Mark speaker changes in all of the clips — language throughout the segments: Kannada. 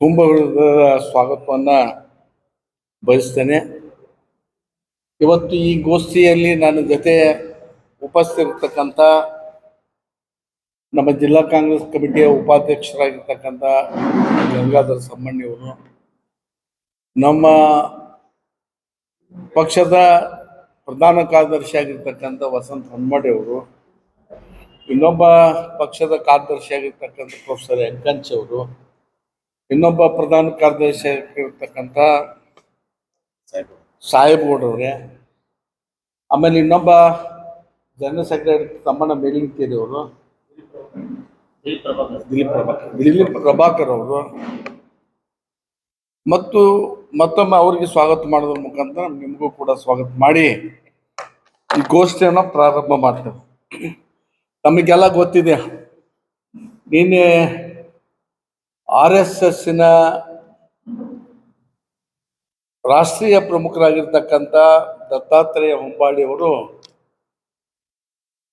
Speaker 1: ತುಂಬ ಹೃದಯದ ಸ್ವಾಗತವನ್ನು ಬಯಸ್ತೇನೆ. ಇವತ್ತು ಈ ಗೋಷ್ಠಿಯಲ್ಲಿ ನನ್ನ ಜೊತೆ ಉಪಸ್ಥಿತಿರ್ತಕ್ಕಂಥ ನಮ್ಮ ಜಿಲ್ಲಾ ಕಾಂಗ್ರೆಸ್ ಕಮಿಟಿಯ ಉಪಾಧ್ಯಕ್ಷರಾಗಿರ್ತಕ್ಕಂಥ ಗಂಗಾಧರ್ ಸಮ್ಮಣ್ಣಿಯವರು ನಮ್ಮ ಪಕ್ಷದ ಪ್ರಧಾನ ಕಾರ್ಯದರ್ಶಿಯಾಗಿರ್ತಕ್ಕಂಥ ವಸಂತ ಅವರು, ಇನ್ನೊಬ್ಬ ಪಕ್ಷದ ಕಾರ್ಯದರ್ಶಿ ಆಗಿರ್ತಕ್ಕಂಥ ಪ್ರೊಫೆಸರ್ ಯಂಕಂಚ್ ಅವರು ಇನ್ನೊಬ್ಬ ಪ್ರಧಾನ ಕಾರ್ಯದರ್ಶಿ ಆಗಿರ್ತಕ್ಕಂಥ ಸಾಹೇಬ್ಗೌಡ್ರವ್ರೆ ಆಮೇಲೆ ಇನ್ನೊಬ್ಬ ಜನರಲ್ ಸೆಕ್ರೆಟರಿ ತಮ್ಮಣ್ಣ ಮೇಲಿಂಕೇರಿ ಅವರು. ದಿಲೀಪ್ ಪ್ರಭಾಕರ್. ದಿಲೀಪ್ ಪ್ರಭಾಕರ್ ಅವರು. ಮತ್ತು ಮತ್ತೊಮ್ಮೆ ಅವರಿಗೆ ಸ್ವಾಗತ ಮಾಡೋದ್ರ ಮುಖಾಂತರ ನಿಮಗೂ ಕೂಡ ಸ್ವಾಗತ ಮಾಡಿ ಈ ಗೋಷ್ಠಿಯನ್ನು ಪ್ರಾರಂಭ ಮಾಡ್ತೇವೆ. ನಮಗೆಲ್ಲ ಗೊತ್ತಿದೆ. ನಿನ್ನೆ ಆರ್ ಎಸ್ ಎಸ್ಸಿನ ರಾಷ್ಟ್ರೀಯ ಪ್ರಮುಖರಾಗಿರ್ತಕ್ಕಂಥ ದತ್ತಾತ್ರೇಯ ಹೊಂಬಾಳಿ ಅವರು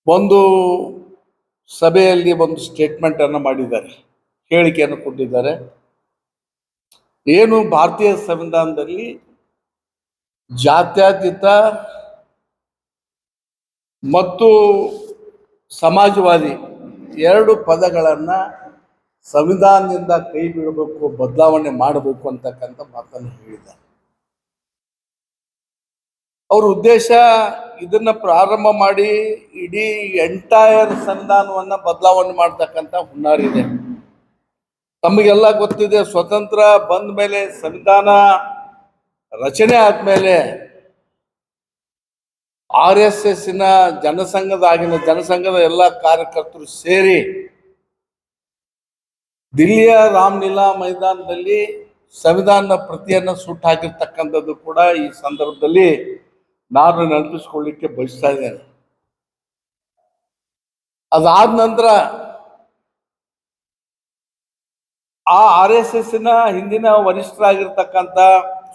Speaker 1: ಒಂದು ಸಭೆಯಲ್ಲಿ ಒಂದು ಸ್ಟೇಟ್ಮೆಂಟ್ ಅನ್ನು ಮಾಡಿದ್ದಾರೆ, ಹೇಳಿಕೆಯನ್ನು ಕೊಟ್ಟಿದ್ದಾರೆ. ಏನು ಭಾರತೀಯ ಸಂವಿಧಾನದಲ್ಲಿ ಜಾತ್ಯತೀತ ಮತ್ತು ಸಮಾಜವಾದಿ ಎರಡು ಪದಗಳನ್ನ ಸಂವಿಧಾನದಿಂದ ಕೈ ಬಿಡಬೇಕು, ಬದಲಾವಣೆ ಮಾಡಬೇಕು ಅಂತಕ್ಕಂಥ ಮಾತನ್ನು ಹೇಳಿದ್ದಾರೆ. ಅವ್ರ ಉದ್ದೇಶ ಇದನ್ನ ಪ್ರಾರಂಭ ಮಾಡಿ ಇಡೀ ಎಂಟೈರ್ ಸಂವಿಧಾನವನ್ನ ಬದಲಾವಣೆ ಮಾಡ್ತಕ್ಕಂಥ ಹುನ್ನಾರಿದೆ ತಮಗೆಲ್ಲ ಗೊತ್ತಿದೆ, ಸ್ವತಂತ್ರ ಬಂದ ಮೇಲೆ, ಸಂವಿಧಾನ ರಚನೆ ಆದ್ಮೇಲೆ ಆರ್ ಎಸ್ ಎಸ್ಸಿನ ಜನಸಂಘದ ಆಗಿನ ಜನಸಂಘದ ಎಲ್ಲ ಕಾರ್ಯಕರ್ತರು ಸೇರಿ ದಿಲ್ಲಿಯ ರಾಮ್ಲೀಲಾ ಮೈದಾನದಲ್ಲಿ ಸಂವಿಧಾನ ಪ್ರತಿಯನ್ನ ಸುಟ್ಟು ಹಾಕಿರ್ತಕ್ಕಂಥದ್ದು ಕೂಡ ಈ ಸಂದರ್ಭದಲ್ಲಿ ನಾನು ನೆನಪಿಸ್ಕೊಳ್ಳಿಕ್ಕೆ ಬಯಸ್ತಾ ಇದ್ದೇನೆ. ಅದಾದ ನಂತರ ಆ ಆರ್ ಎಸ್ ಎಸ್ನ ಹಿಂದಿನ ವರಿಷ್ಠರಾಗಿರ್ತಕ್ಕಂಥ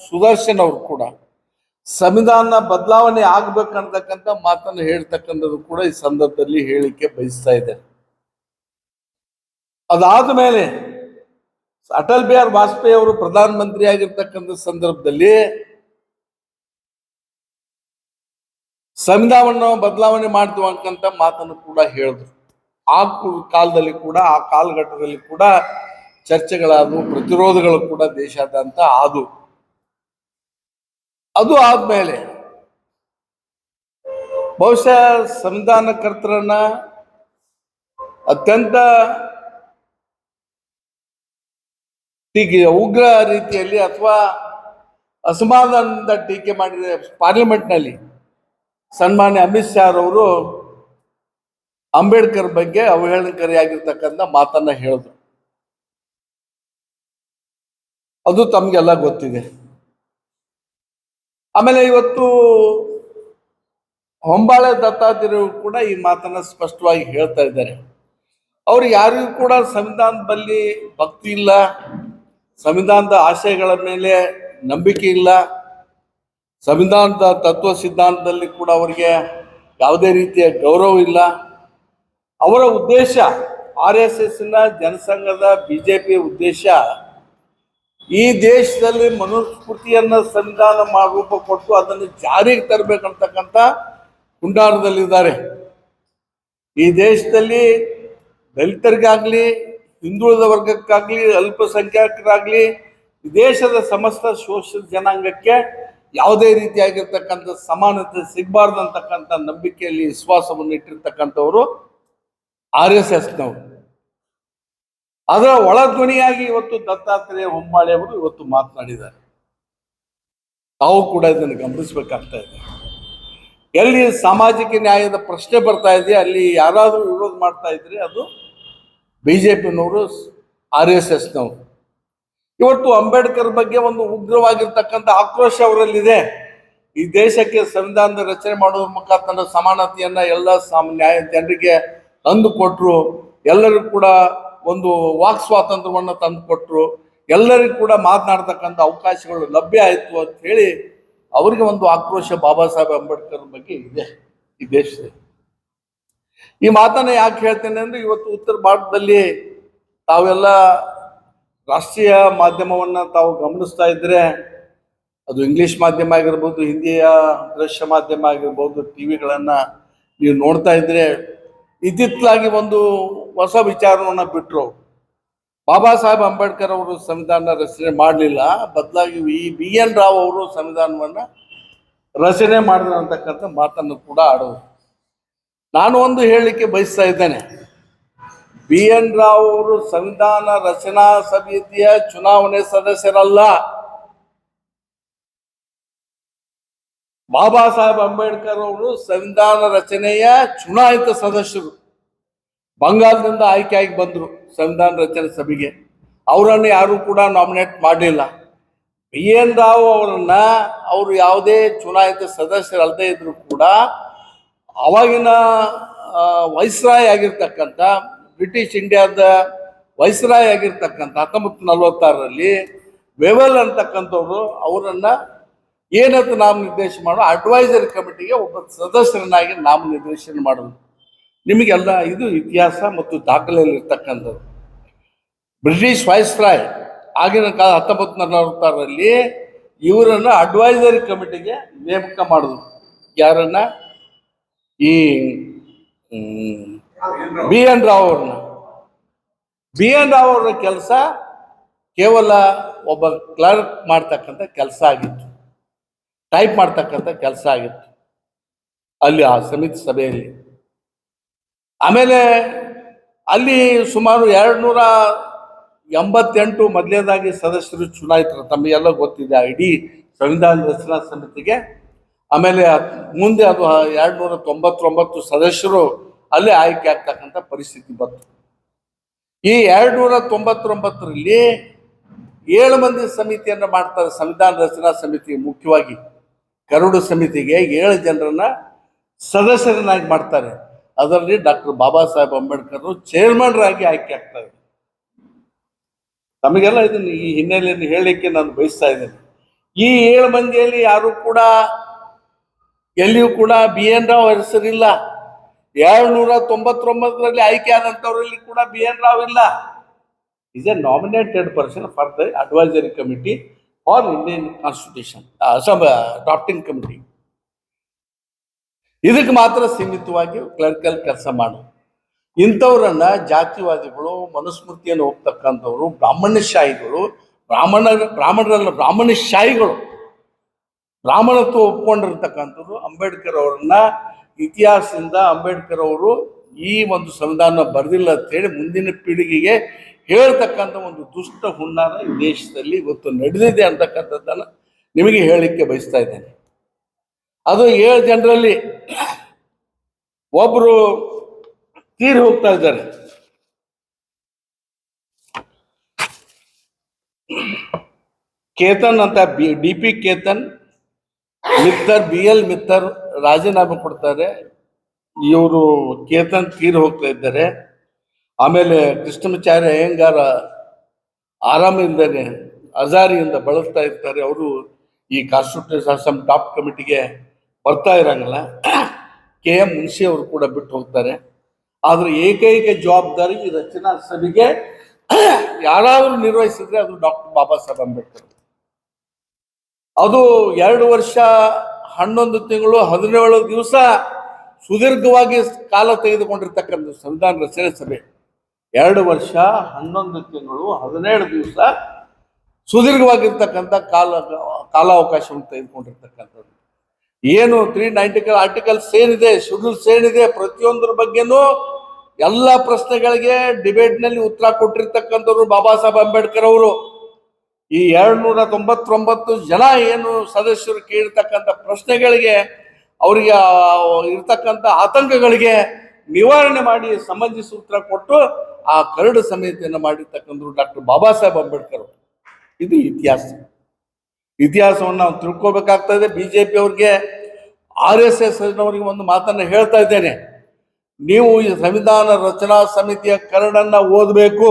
Speaker 1: ಸುದರ್ಶನ್ ಅವರು ಕೂಡ ಸಂವಿಧಾನ ಬದಲಾವಣೆ ಆಗ್ಬೇಕಂತಕ್ಕಂಥ ಮಾತನ್ನು ಹೇಳ್ತಕ್ಕಂಥದ್ದು ಕೂಡ ಈ ಸಂದರ್ಭದಲ್ಲಿ ಹೇಳಿಕೆ ಬಯಸ್ತಾ ಇದೆ ಅದಾದ ಮೇಲೆ ಅಟಲ್ ಬಿಹಾರ್ ವಾಜಪೇಯಿ ಅವರು ಪ್ರಧಾನ ಮಂತ್ರಿ ಆಗಿರ್ತಕ್ಕಂಥ ಸಂದರ್ಭದಲ್ಲಿ ಸಂವಿಧಾನವನ್ನು ಬದಲಾವಣೆ ಮಾಡ್ತು ಅಂತ ಮಾತನ್ನು ಕೂಡ ಹೇಳಿದ್ರು. ಆ ಕಾಲದಲ್ಲಿ ಕೂಡ, ಆ ಕಾಲಘಟ್ಟದಲ್ಲಿ ಕೂಡ ಚರ್ಚೆಗಳಾದವು, ಪ್ರತಿರೋಧಗಳು ಕೂಡ ದೇಶಾದ್ಯಂತ ಆದು ಅದು ಆದ್ಮೇಲೆ ಬಹುಶಃ ಸಂವಿಧಾನಕರ್ತರನ್ನ ಅತ್ಯಂತ ಟೀಕೆ ಉಗ್ರ ರೀತಿಯಲ್ಲಿ ಅಥವಾ ಅಸಮಾಧಾನದಿಂದ ಟೀಕೆ ಮಾಡಿದ ಪಾರ್ಲಿಮೆಂಟ್ನಲ್ಲಿ ಸನ್ಮಾನ್ಯ ಅಮಿತ್ ಶಾ ಅವರು ಅಂಬೇಡ್ಕರ್ ಬಗ್ಗೆ ಅವಹೇಳನಕಾರಿಯಾಗಿರ್ತಕ್ಕಂಥ ಮಾತನ್ನ ಹೇಳಿದ್ರು. ಅದು ತಮಗೆಲ್ಲ ಗೊತ್ತಿದೆ. ಆಮೇಲೆ ಇವತ್ತು ಹೊಂಬಾಳೆ ದತ್ತಾತ್ರೇಯರು ಕೂಡ ಈ ಮಾತನ್ನ ಸ್ಪಷ್ಟವಾಗಿ ಹೇಳ್ತಾ ಇದ್ದಾರೆ. ಅವ್ರು ಯಾರಿಗೂ ಕೂಡ ಸಂವಿಧಾನದಲ್ಲಿ ಭಕ್ತಿ ಇಲ್ಲ. ಸಂವಿಧಾನದ ಆಶಯಗಳ ಮೇಲೆ ನಂಬಿಕೆ ಇಲ್ಲ. ಸಂವಿಧಾನದ ತತ್ವ ಸಿದ್ಧಾಂತದಲ್ಲಿ ಕೂಡ ಅವರಿಗೆ ಯಾವುದೇ ರೀತಿಯ ಗೌರವ ಇಲ್ಲ. ಅವರ ಉದ್ದೇಶ ಆರ್ ಎಸ್ ಎಸ್ನ ಜನಸಂಘದ ಬಿ ಜೆ ಬಿಜೆಪಿ ಉದ್ದೇಶ ಈ ದೇಶದಲ್ಲಿ ಮನುಸ್ಮೃತಿಯನ್ನ ಸಂವಿಧಾನ ರೂಪ ಕೊಟ್ಟು ಅದನ್ನು ಜಾರಿಗೆ ತರಬೇಕಂತಕ್ಕಂಥ ಹುಂಡಾರದಲ್ಲಿದ್ದಾರೆ ಈ ದೇಶದಲ್ಲಿ ದಲಿತರಿಗಾಗ್ಲಿ ಹಿಂದುಳಿದ ವರ್ಗಕ್ಕಾಗಲಿ, ಅಲ್ಪಸಂಖ್ಯಾತರಾಗ್ಲಿ ದೇಶದ ಸಮಸ್ತ ಶೋಷಿತ ಜನಾಂಗಕ್ಕೆ ಯಾವುದೇ ರೀತಿಯಾಗಿರ್ತಕ್ಕಂಥ ಸಮಾನತೆ ಸಿಗಬಾರ್ದು ಅಂತಕ್ಕಂಥ ನಂಬಿಕೆಯಲ್ಲಿ ವಿಶ್ವಾಸವನ್ನು ಇಟ್ಟಿರ್ತಕ್ಕಂಥವರು ಆರ್ ಎಸ್ ಎಸ್ನವರು ಅದರ ಒಳಧ್ವನಿಯಾಗಿ ಇವತ್ತು ದತ್ತಾತ್ರೇಯ ಹೊಮ್ಮಾಳೆ ಅವರು ಇವತ್ತು ಮಾತನಾಡಿದ್ದಾರೆ. ತಾವು ಕೂಡ ಇದನ್ನು ಗಮನಿಸಬೇಕಾಗ್ತಾ ಇದೆ. ಎಲ್ಲಿ ಸಾಮಾಜಿಕ ನ್ಯಾಯದ ಪ್ರಶ್ನೆ ಬರ್ತಾ ಇದೆಯಾ ಅಲ್ಲಿ ಯಾರಾದರೂ ವಿರೋಧ ಮಾಡ್ತಾ ಇದ್ರೆ ಅದು ಬಿಜೆಪಿನವರು ಆರ್ ಎಸ್ ಎಸ್ನವರು. ಇವತ್ತು ಅಂಬೇಡ್ಕರ್ ಬಗ್ಗೆ ಒಂದು ಉಗ್ರವಾಗಿರ್ತಕ್ಕಂಥ ಆಕ್ರೋಶ ಅವರಲ್ಲಿದೆ. ಈ ದೇಶಕ್ಕೆ ಸಂವಿಧಾನದ ರಚನೆ ಮಾಡುವ ಮುಖಾಂತರ ಸಮಾನತೆಯನ್ನು ಎಲ್ಲ ಸಾಮ, ನ್ಯಾಯ, ಜನರಿಗೆ ತಂದು ಕೊಟ್ರು ಎಲ್ಲರಿಗೂ ಕೂಡ ಒಂದು ವಾಕ್ ಸ್ವಾತಂತ್ರ್ಯವನ್ನು ತಂದು ಕೊಟ್ಟರು ಎಲ್ಲರಿಗೂ ಕೂಡ ಮಾತನಾಡ್ತಕ್ಕಂಥ ಅವಕಾಶಗಳು ಲಭ್ಯ ಆಯಿತು ಅಂತ ಹೇಳಿ ಅವರಿಗೆ ಒಂದು ಆಕ್ರೋಶ ಬಾಬಾ ಸಾಹೇಬ್ ಅಂಬೇಡ್ಕರ್ ಬಗ್ಗೆ ಇದೆ ಈ ದೇಶದಲ್ಲಿ. ಈ ಮಾತನ್ನ ಯಾಕೆ ಹೇಳ್ತೇನೆ ಅಂದ್ರೆ ಇವತ್ತು ಉತ್ತರ ಭಾರತದಲ್ಲಿ ತಾವೆಲ್ಲ ರಾಷ್ಟ್ರೀಯ ಮಾಧ್ಯಮವನ್ನ ತಾವು ಗಮನಿಸ್ತಾ ಇದ್ರೆ ಅದು ಇಂಗ್ಲಿಷ್ ಮಾಧ್ಯಮ ಆಗಿರ್ಬೋದು, ಹಿಂದಿಯ ದೃಶ್ಯ ಮಾಧ್ಯಮ ಆಗಿರ್ಬೋದು, ಟಿವಿಗಳನ್ನ ನೀವು ನೋಡ್ತಾ ಇದ್ರೆ ಇತ್ತಿತ್ತಲಾಗಿ ಒಂದು ಹೊಸ ವಿಚಾರವನ್ನ ಬಿಟ್ಟರು ಬಾಬಾ ಸಾಹೇಬ್ ಅಂಬೇಡ್ಕರ್ ಅವರು ಸಂವಿಧಾನ ರಚನೆ ಮಾಡಲಿಲ್ಲ. ಬದಲಾಗಿ ಈ ಬಿ ಎನ್ ರಾವ್ ಅವರು ಸಂವಿಧಾನವನ್ನ ರಚನೆ ಮಾಡಿದ್ರು ಅಂತಕ್ಕಂಥ ಮಾತನ್ನು ಕೂಡ ಆಡೋದು ನಾನು ಒಂದು ಹೇಳಲಿಕ್ಕೆ ಬಯಸ್ತಾ ಇದ್ದೇನೆ. ಬಿ. ಎನ್. ರಾವ್ ಅವರು ಸಂವಿಧಾನ ರಚನಾ ಸಮಿತಿಯ ಚುನಾವಣೆ ಸದಸ್ಯರಲ್ಲ. ಬಾಬಾ ಸಾಹೇಬ್ ಅಂಬೇಡ್ಕರ್ ಅವರು ಸಂವಿಧಾನ ರಚನೆಯ ಚುನಾಯಿತ ಸದಸ್ಯರು. ಬಂಗಾಳದಿಂದ ಆಯ್ಕೆಯಾಗಿ ಬಂದರು ಸಂವಿಧಾನ ರಚನೆ ಸಭೆಗೆ. ಅವರನ್ನು ಯಾರು ಕೂಡ ನಾಮಿನೇಟ್ ಮಾಡಲಿಲ್ಲ. ಬಿ. ಎನ್. ರಾವ್ ಅವರನ್ನ ಅವರು ಯಾವುದೇ ಚುನಾಯಿತ ಸದಸ್ಯರಲ್ಲದೇ ಇದ್ರು ಕೂಡ ಅವಾಗಿನ ವೈಸ್ರಾಯ್ ಆಗಿರ್ತಕ್ಕಂಥ ಬ್ರಿಟಿಷ್ ಇಂಡಿಯಾದ ವೈಸ್ರಾಯ್ ಆಗಿರ್ತಕ್ಕಂಥ ಹತ್ತೊಂಬತ್ತು ನಲವತ್ತಾರರಲ್ಲಿ ವೆವೆಲ್ ಅಂತಕ್ಕಂಥವ್ರು ಅವರನ್ನು ಏನಂತ ನಾಮನಿರ್ದೇಶನ ಮಾಡೋ ಅಡ್ವೈಸರಿ ಕಮಿಟಿಗೆ ಒಬ್ಬ ಸದಸ್ಯರನ್ನಾಗಿ ನಾಮನಿರ್ದೇಶನ ಮಾಡೋದು. ನಿಮಗೆಲ್ಲ ಇದು ಇತಿಹಾಸ ಮತ್ತು ದಾಖಲೆಯಲ್ಲಿರ್ತಕ್ಕಂಥದ್ದು. ಬ್ರಿಟಿಷ್ ವೈಸ್ರಾಯ್ ಆಗಿನ ಕಾಲ ಹತ್ತೊಂಬತ್ತು ನಲವತ್ತಾರರಲ್ಲಿ ಇವರನ್ನು ಅಡ್ವೈಸರಿ ಕಮಿಟಿಗೆ ನೇಮಕ ಮಾಡಿದ್ರು ಯಾರನ್ನ? ಈ ಬಿ ಎನ್ ರಾವ್ ಅವ್ರನ್ನ ಬಿ ಎನ್ ರಾವ್ ಅವರ ಕೆಲಸ ಕೇವಲ ಒಬ್ಬ ಕ್ಲರ್ಕ್ ಮಾಡ್ತಕ್ಕಂಥ ಕೆಲಸ ಆಗಿತ್ತು. ಟೈಪ್ ಮಾಡ್ತಕ್ಕಂಥ ಕೆಲಸ ಆಗಿತ್ತು. ಅಲ್ಲಿ ಆ ಸಮಿತಿ ಸಭೆಯಲ್ಲಿ. ಆಮೇಲೆ ಅಲ್ಲಿ ಸುಮಾರು ಎರಡು ನೂರ ಎಂಬತ್ತೆಂಟು ಮೊದಲನೇದಾಗಿ ಸದಸ್ಯರು ಚುನಾಯಿತರು ತಮಗೆಲ್ಲ ಗೊತ್ತಿದೆ ಇಡೀ ಸಂವಿಧಾನ ರಚನಾ ಸಮಿತಿಗೆ ಆಮೇಲೆ ಮುಂದೆ ಅದು ಎರಡು ನೂರ ತೊಂಬತ್ತೊಂಬತ್ತು ಸದಸ್ಯರು ಅಲ್ಲೇ ಆಯ್ಕೆ ಆಗ್ತಕ್ಕಂಥ ಪರಿಸ್ಥಿತಿ ಬಂತು. ಈ ಎರಡು ನೂರ ತೊಂಬತ್ತೊಂಬತ್ತರಲ್ಲಿ ಏಳು ಮಂದಿ ಸಮಿತಿಯನ್ನು ಮಾಡ್ತಾರೆ, ಸಂವಿಧಾನ ರಚನಾ ಸಮಿತಿ ಮುಖ್ಯವಾಗಿ. ಕರಡು ಸಮಿತಿಗೆ ಏಳು ಜನರನ್ನ ಸದಸ್ಯರನ್ನಾಗಿ ಮಾಡ್ತಾರೆ. ಅದರಲ್ಲಿ ಡಾಕ್ಟರ್ ಬಾಬಾ ಸಾಹೇಬ್ ಅಂಬೇಡ್ಕರ್ ಚೇರ್ಮನ್ರಾಗಿ ಆಯ್ಕೆ ಆಗ್ತಾರೆ ತಮಗೆಲ್ಲ ಇದನ್ನು ಈ ಹಿನ್ನೆಲೆಯನ್ನು ಹೇಳಲಿಕ್ಕೆ ನಾನು ಬಯಸ್ತಾ ಇದ್ದೇನೆ. ಈ ಏಳು ಮಂದಿಯಲ್ಲಿ ಯಾರು ಕೂಡ ಎಲ್ಲಿಯೂ ಕೂಡ ಬಿ ಎನ್ ರಾವ್ ಹೆಸರಿಲ್ಲ. ಏಳ್ನೂರ ನೂರ ತೊಂಬತ್ತೊಂಬತ್ತರಲ್ಲಿ ಆಯ್ಕೆ ಆದಂಥವರಲ್ಲಿ ಕೂಡ ಬಿ ಎನ್ ರಾವ್ ಇಲ್ಲ. Is a nominated person for the advisory committee for Indian constitution Assam drafting committee ಇದಕ್ಕೆ ಮಾತ್ರ ಸೀಮಿತವಾಗಿ ಕ್ಲರ್ಕಲ್ ಕೆಲಸ ಮಾಡು. ಇಂಥವ್ರನ್ನ ಜಾತಿವಾದಿಗಳು, ಮನುಸ್ಮೃತಿಯನ್ನು ಹೋಗ್ತಕ್ಕಂಥವ್ರು ಬ್ರಾಹ್ಮಣ್ಯಶಾಹಿಗಳು ಬ್ರಾಹ್ಮಣ ಬ್ರಾಹ್ಮಣರಲ್ಲ ಬ್ರಾಹ್ಮಣ್ಯಶಾಹಿಗಳು ಬ್ರಾಹ್ಮಣತ್ವ ಒಪ್ಕೊಂಡಿರ್ತಕ್ಕಂಥದ್ದು ಅಂಬೇಡ್ಕರ್ ಅವರನ್ನ ಇತಿಹಾಸದಿಂದ ಅಂಬೇಡ್ಕರ್ ಅವರು ಈ ಒಂದು ಸಂವಿಧಾನ ಬರೆದಿಲ್ಲ ಅಂತೇಳಿ ಮುಂದಿನ ಪೀಳಿಗೆಗೆ ಹೇಳ್ತಕ್ಕಂಥ ಒಂದು ದುಷ್ಟ ಹುನ್ನಾರ ಈ ದೇಶದಲ್ಲಿ ಇವತ್ತು ನಡೆದಿದೆ ಅಂತಕ್ಕಂಥದ್ದನ್ನು ನಿಮಗೆ ಹೇಳಲಿಕ್ಕೆ ಬಯಸ್ತಾ ಇದ್ದೇನೆ. ಅದು ಏಳು ಜನರಲ್ಲಿ ಒಬ್ಬರು ತೀರಿ ಹೋಗ್ತಾ ಇದ್ದಾರೆ. ಕೇತನ್ ಅಂತ B, D P Khaitan Mitter B L Mitter ರಾಜೀನಾಮೆ ಕೊಡ್ತಾರೆ. ಇವರು ಕೇತನ್ ತೀರಿ ಹೋಗ್ತಾ ಇದ್ದಾರೆ. ಆಮೇಲೆ ಕೃಷ್ಣಮಾಚಾರ್ಯ ಅಯ್ಯಂಗಾರ ಆರಾಮಿಲ್ಲದೆ ಅಜಾರಿಯಿಂದ ಬಳಸ್ತಾ ಇರ್ತಾರೆ. ಅವರು ಈ ಕಾನ್ಸ್ಟಿಟ್ಯೂಷನ್ ಅಸಂ ಟಾಪ್ ಕಮಿಟಿಗೆ ಬರ್ತಾ ಇರಂಗಲ್ಲ. ಕೆ ಎಂ ಮುನ್ಸಿ ಅವರು ಕೂಡ ಬಿಟ್ಟು ಹೋಗ್ತಾರೆ. ಆದರೆ ಏಕೈಕ ಜವಾಬ್ದಾರಿ ಈ ರಚನಾ ಸಭೆಗೆ ಯಾರಾದರೂ ನಿರ್ವಹಿಸಿದ್ರೆ ಅದು ಡಾಕ್ಟರ್ ಬಾಬಾ ಸಾಹೇಬ್ ಅಂಬೇಡ್ಕರ್. ಅದು ಎರಡು ವರ್ಷ, ಹನ್ನೊಂದು ತಿಂಗಳು, ಹದಿನೇಳು ದಿವಸ ಸುದೀರ್ಘವಾಗಿ ಕಾಲ ತೆಗೆದುಕೊಂಡಿರ್ತಕ್ಕಂಥ ಸಂವಿಧಾನ ರಚನೆ ಸಭೆ. ಎರಡು ವರ್ಷ, ಹನ್ನೊಂದು ತಿಂಗಳು, ಹದಿನೇಳು ದಿವಸ ಸುದೀರ್ಘವಾಗಿರ್ತಕ್ಕಂಥ ಕಾಲ, ಕಾಲಾವಕಾಶವನ್ನು ತೆಗೆದುಕೊಂಡಿರ್ತಕ್ಕಂಥದ್ದು. ಏನು ತ್ರೀ ನೈಂಟಿಕಲ್ ಆರ್ಟಿಕಲ್ಸ್ ಏನಿದೆ ಶೆಡ್ಯೂಲ್ಸ್ ಏನಿದೆ, ಪ್ರತಿಯೊಂದರ ಬಗ್ಗೆನೂ ಎಲ್ಲ ಪ್ರಶ್ನೆಗಳಿಗೆ ಡಿಬೇಟ್ನಲ್ಲಿ ಉತ್ತರ ಕೊಟ್ಟಿರ್ತಕ್ಕಂಥವ್ರು ಬಾಬಾ ಸಾಹೇಬ್ ಅಂಬೇಡ್ಕರ್ ಅವರು. ಈ ಎರಡು ನೂರ ತೊಂಬತ್ತೊಂಬತ್ತು ಜನ ಏನು ಸದಸ್ಯರು ಕೇಳಿರ್ತಕ್ಕಂಥ ಪ್ರಶ್ನೆಗಳಿಗೆ, ಅವರಿಗೆ ಇರ್ತಕ್ಕಂಥ ಆತಂಕಗಳಿಗೆ ನಿವಾರಣೆ ಮಾಡಿ ಸಂಬಂಧಿ ಸೂತ್ರ ಕೊಟ್ಟು ಆ ಕರಡು ಸಮಿತಿಯನ್ನು ಮಾಡಿರ್ತಕ್ಕಂಥ ಡಾಕ್ಟರ್ ಬಾಬಾ ಸಾಹೇಬ್ ಅಂಬೇಡ್ಕರ್. ಇದು ಇತಿಹಾಸ. ಇತಿಹಾಸವನ್ನು ನಾವು ತಿಳ್ಕೊಬೇಕಾಗ್ತದೆ ಬಿಜೆಪಿ ಅವ್ರಿಗೆ, ಆರ್ ಎಸ್ ಎಸ್ ನವರಿಗೆ ಒಂದು ಮಾತನ್ನು ಹೇಳ್ತಾ ಇದ್ದೇನೆ. ನೀವು ಈ ಸಂವಿಧಾನ ರಚನಾ ಸಮಿತಿಯ ಕರಡನ್ನ ಓದಬೇಕು.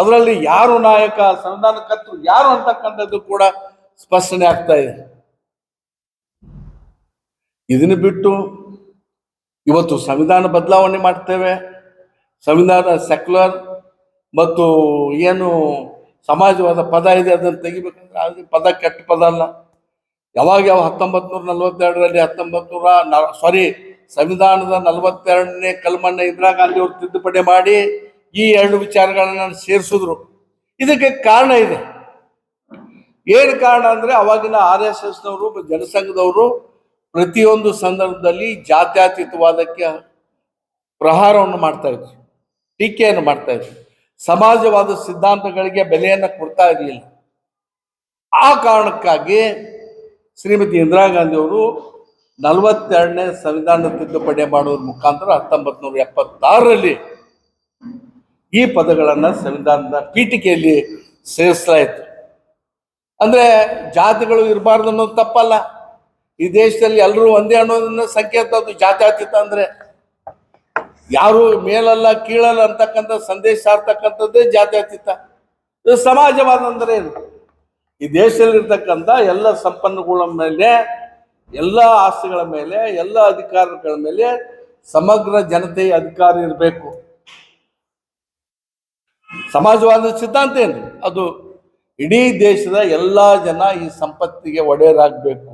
Speaker 1: ಅದರಲ್ಲಿ ಯಾರು ನಾಯಕ, ಸಂವಿಧಾನ ಕತ್ತು ಯಾರು ಅಂತಕ್ಕಂಥದ್ದು ಕೂಡ ಸ್ಪಷ್ಟನೆ ಆಗ್ತಾ ಇದೆ. ಇದನ್ನು ಬಿಟ್ಟು ಇವತ್ತು ಸಂವಿಧಾನ ಬದಲಾವಣೆ ಮಾಡ್ತೇವೆ. ಸಂವಿಧಾನ ಸೆಕ್ಯುಲರ್ ಮತ್ತು ಏನು ಸಮಾಜವಾದ ಪದ ಇದೆ, ಅದನ್ನು ತೆಗಿಬೇಕಂದ್ರೆ ಅದು ಪದ ಕೆಟ್ಟ ಪದ ಅಲ್ಲ. ಯಾವಾಗ ಯಾವ ಹತ್ತೊಂಬತ್ನೂರ ನಲವತ್ತೆರಡರಲ್ಲಿ ಹತ್ತೊಂಬತ್ತು ನೂರ ಸಾರಿ ಸಂವಿಧಾನದ ನಲವತ್ತೆರಡನೇ ಕಲ್ಮಣ್ಣ ಇಂದಿರಾ ಗಾಂಧಿ ಅವರು ತಿದ್ದುಪಡಿ ಮಾಡಿ ಈ ಎರಡು ವಿಚಾರಗಳನ್ನ ಸೇರಿಸಿದ್ರು. ಇದಕ್ಕೆ ಕಾರಣ ಇದೆ. ಏನು ಕಾರಣ ಅಂದ್ರೆ ಅವಾಗಿನ ಆರ್ ಎಸ್ ಎಸ್ನವರು, ಜನಸಂಘದವರು ಪ್ರತಿಯೊಂದು ಸಂದರ್ಭದಲ್ಲಿ ಜಾತ್ಯತೀತವಾದಕ್ಕೆ ಪ್ರಹಾರವನ್ನು ಮಾಡ್ತಾ ಇದ್ರು, ಟೀಕೆಯನ್ನು ಮಾಡ್ತಾ ಇದ್ರು. ಸಮಾಜವಾದ ಸಿದ್ಧಾಂತಗಳಿಗೆ ಬೆಲೆಯನ್ನು ಕೊಡ್ತಾ ಇರಲಿಲ್ಲ. ಆ ಕಾರಣಕ್ಕಾಗಿ ಶ್ರೀಮತಿ ಇಂದಿರಾ ಗಾಂಧಿ ಅವರು ನಲವತ್ತೆರಡನೇ ಸಂವಿಧಾನ ತಿದ್ದುಪಡಿ ಮಾಡುವ ಮುಖಾಂತರ ಹತ್ತೊಂಬತ್ತು ನೂರ ಎಪ್ಪತ್ತಾರರಲ್ಲಿ ಈ ಪದಗಳನ್ನು ಸಂವಿಧಾನದ ಪೀಠಿಕೆಯಲ್ಲಿ ಸೇರಿಸಲಾಯಿತು. ಅಂದ್ರೆ ಜಾತಿಗಳು ಇರಬಾರ್ದು ಅನ್ನೋದು ತಪ್ಪಲ್ಲ. ಈ ದೇಶದಲ್ಲಿ ಎಲ್ಲರೂ ಒಂದೇ ಅನ್ನೋದನ್ನ ಸಂಕೇತ ಅದು ಜಾತ್ಯತೀತ ಅಂದ್ರೆ ಯಾರು ಮೇಲಲ್ಲ ಕೀಳಲ್ಲ ಅಂತಕ್ಕಂಥ ಸಂದೇಶ ಸಾರ್ತಕ್ಕಂಥದ್ದೇ ಜಾತ್ಯತೀತ. ಇದು ಸಮಾಜವಾದ ಅಂದ್ರೆ ಏನು? ಈ ದೇಶದಲ್ಲಿರ್ತಕ್ಕಂಥ ಎಲ್ಲ ಸಂಪನ್ಮೂಲ ಮೇಲೆ, ಎಲ್ಲ ಆಸ್ತಿಗಳ ಮೇಲೆ, ಎಲ್ಲ ಅಧಿಕಾರಗಳ ಮೇಲೆ ಸಮಗ್ರ ಜನತೆಯ ಅಧಿಕಾರ ಇರಬೇಕು. ಸಮಾಜವಾದ ಸಿದ್ಧಾಂತ ಏನು ಅದು ಇಡೀ ದೇಶದ ಎಲ್ಲ ಜನ ಈ ಸಂಪತ್ತಿಗೆ ಒಡೆಯರಾಗಬೇಕು.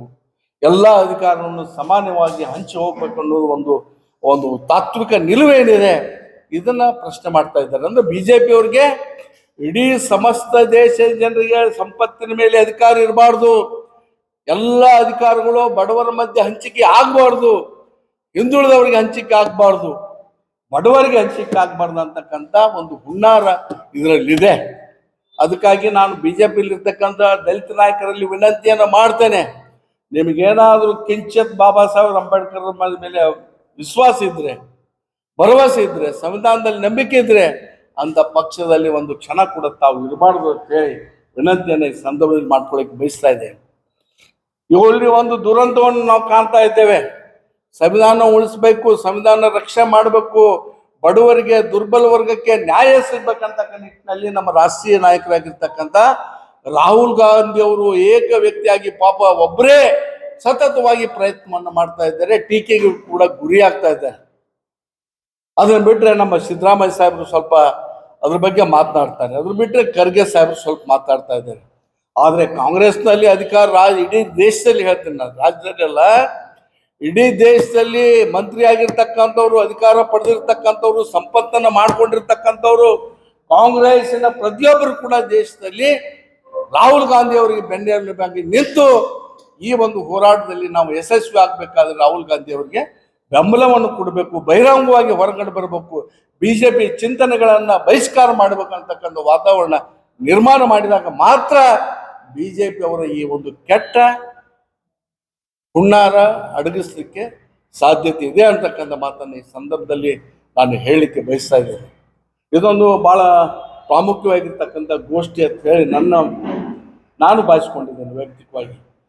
Speaker 1: ಎಲ್ಲ ಅಧಿಕಾರವನ್ನು ಸಮಾನವಾಗಿ ಹಂಚಿ ಹೋಗ್ಬೇಕು ಅನ್ನೋದು ಒಂದು ಒಂದು ತಾತ್ವಿಕ ನಿಲುವೇನಿದೆ ಇದನ್ನ ಪ್ರಶ್ನೆ ಮಾಡ್ತಾ ಇದ್ದಾರೆ. ಅಂದ್ರೆ ಬಿಜೆಪಿ ಪಿಯವ್ರಿಗೆ ಇಡೀ ಸಮಸ್ತ ದೇಶದ ಜನರಿಗೆ ಸಂಪತ್ತಿನ ಮೇಲೆ ಅಧಿಕಾರ ಇರಬಾರ್ದು. ಎಲ್ಲ ಅಧಿಕಾರಗಳು ಬಡವರ ಮಧ್ಯೆ ಹಂಚಿಕೆ ಆಗಬಾರ್ದು. ಹಿಂದುಳಿದವರಿಗೆ ಹಂಚಿಕೆ ಆಗಬಾರ್ದು. ಬಡವರಿಗೆ ಹಂಚಿಕೆ ಆಗಬಾರ್ದು ಅಂತಕ್ಕಂಥ ಒಂದು ಹುನ್ನಾರ ಇದರಲ್ಲಿದೆ. ಅದಕ್ಕಾಗಿ ನಾನು ಬಿಜೆಪಿಯಲ್ಲಿರ್ತಕ್ಕಂಥ ದಲಿತ ನಾಯಕರಲ್ಲಿ ವಿನಂತಿಯನ್ನು ಮಾಡ್ತೇನೆ. ನಿಮಗೇನಾದರೂ ಕಿಂಚಿತ್ ಬಾಬಾ ಸಾಹೇಬ್ ಅಂಬೇಡ್ಕರ್ ಮೇಲೆ ವಿಶ್ವಾಸ ಇದ್ರೆ, ಭರವಸೆ ಇದ್ರೆ, ಸಂವಿಧಾನದಲ್ಲಿ ನಂಬಿಕೆ ಇದ್ರೆ ಅಂತ ಪಕ್ಷದಲ್ಲಿ ಒಂದು ಕ್ಷಣ ಕೂಡ ತಾವು ಇರಬಾರ್ದು ಅಂತ ಹೇಳಿ ವಿನಂತಿಯನ್ನು ಈ ಸಂದರ್ಭದಲ್ಲಿ ಮಾಡ್ಕೊಳ್ಳಿಕ್ಕೆ ಬಯಸ್ತಾ ಇದ್ದೇನೆ. ಇವಲ್ಲಿ ಒಂದು ದುರಂತವನ್ನು ನಾವು ಕಾಣ್ತಾ ಇದ್ದೇವೆ. ಸಂವಿಧಾನ ಉಳಿಸ್ಬೇಕು, ಸಂವಿಧಾನ ರಕ್ಷಣೆ ಮಾಡಬೇಕು, ಬಡವರಿಗೆ, ದುರ್ಬಲ ವರ್ಗಕ್ಕೆ ನ್ಯಾಯ ಸಿಗ್ಬೇಕಂತ ನಿಟ್ಟಿನಲ್ಲಿ ನಮ್ಮ ರಾಷ್ಟ್ರೀಯ ನಾಯಕರಾಗಿರ್ತಕ್ಕಂಥ ರಾಹುಲ್ ಗಾಂಧಿ ಅವರು ಏಕ ವ್ಯಕ್ತಿಯಾಗಿ ಪಾಪ ಒಬ್ಬರೇ ಸತತವಾಗಿ ಪ್ರಯತ್ನವನ್ನು ಮಾಡ್ತಾ ಇದ್ದಾರೆ, ಟೀಕೆಗೆ ಕೂಡ ಗುರಿ ಆಗ್ತಾ ಇದ್ದಾರೆ ಅದನ್ನು ಬಿಟ್ರೆ ನಮ್ಮ ಸಿದ್ದರಾಮಯ್ಯ ಸಾಹೇಬರು ಸ್ವಲ್ಪ ಅದ್ರ ಬಗ್ಗೆ ಮಾತನಾಡ್ತಾರೆ, ಅದ್ರ ಬಿಟ್ರೆ ಖರ್ಗೆ ಸಾಹೇಬರು ಸ್ವಲ್ಪ ಮಾತಾಡ್ತಾ ಇದ್ದಾರೆ. ಆದರೆ ಕಾಂಗ್ರೆಸ್ನಲ್ಲಿ ಅಧಿಕಾರ, ಇಡೀ ದೇಶದಲ್ಲಿ ಹೇಳ್ತೀನಿ ನಾನು ರಾಜ್ಯದಲ್ಲ ಇಡೀ ದೇಶದಲ್ಲಿ ಮಂತ್ರಿ ಆಗಿರ್ತಕ್ಕಂಥವ್ರು, ಅಧಿಕಾರ ಪಡೆದಿರ್ತಕ್ಕಂಥವ್ರು, ಸಂಪತ್ತನ್ನ ಮಾಡ್ಕೊಂಡಿರ್ತಕ್ಕಂಥವ್ರು ಕಾಂಗ್ರೆಸ್ನ ಪ್ರತಿಯೊಬ್ಬರು ಕೂಡ ದೇಶದಲ್ಲಿ ರಾಹುಲ್ ಗಾಂಧಿ ಅವರಿಗೆ ಬೆನ್ನೆಲುಬಾಗಿ ನಿಂತು ಈ ಒಂದು ಹೋರಾಟದಲ್ಲಿ ನಾವು ಯಶಸ್ವಿ ಆಗ್ಬೇಕಾದ್ರೆ ರಾಹುಲ್ ಗಾಂಧಿ ಅವರಿಗೆ ಬೆಂಬಲವನ್ನು ಕೊಡಬೇಕು, ಬಹಿರಂಗವಾಗಿ ಹೊರಗಡೆ ಬರಬೇಕು, ಬಿಜೆಪಿ ಚಿಂತನೆಗಳನ್ನು ಬಹಿಷ್ಕಾರ ಮಾಡಬೇಕಂತಕ್ಕಂಥ ವಾತಾವರಣ ನಿರ್ಮಾಣ ಮಾಡಿದಾಗ ಮಾತ್ರ ಬಿಜೆಪಿ ಅವರ ಈ ಒಂದು ಕೆಟ್ಟ ಹುನ್ನಾರ ಅಡಗಿಸ್ಲಿಕ್ಕೆ ಸಾಧ್ಯತೆ ಇದೆ ಅಂತಕ್ಕಂಥ ಮಾತನ್ನು ಈ ಸಂದರ್ಭದಲ್ಲಿ ನಾನು ಹೇಳಲಿಕ್ಕೆ ಬಯಸ್ತಾ ಇದ್ದೇನೆ. ಇದೊಂದು ಬಹಳ ಪ್ರಾಮುಖ್ಯವಾಗಿರ್ತಕ್ಕಂಥ ಗೋಷ್ಠಿ ಅಂತ ಹೇಳಿ ನನ್ನ ನಾನು ಭಾವಿಸ್ಕೊಂಡಿದ್ದೇನೆ ವೈಯಕ್ತಿಕವಾಗಿ.